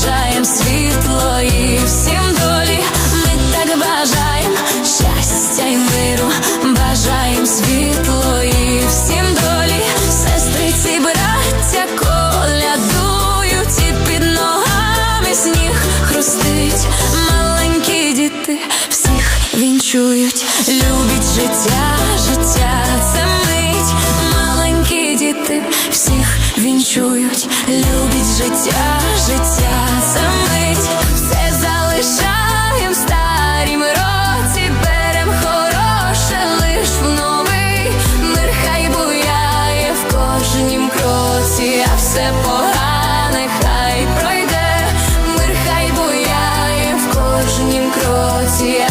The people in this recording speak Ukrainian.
бажаєм світло і всім долі, ми так бажаєм щастя і миру, бажаєм світло і всім долі, сестриці, браття колядують і під ногами сніг хрустить, маленькі діти всіх вінчують, любить життя, життя це мить, маленькі діти всіх. Вінчують, любить життя, життя. Все погане хай пройде, мир хай буяє в кожнім кроці.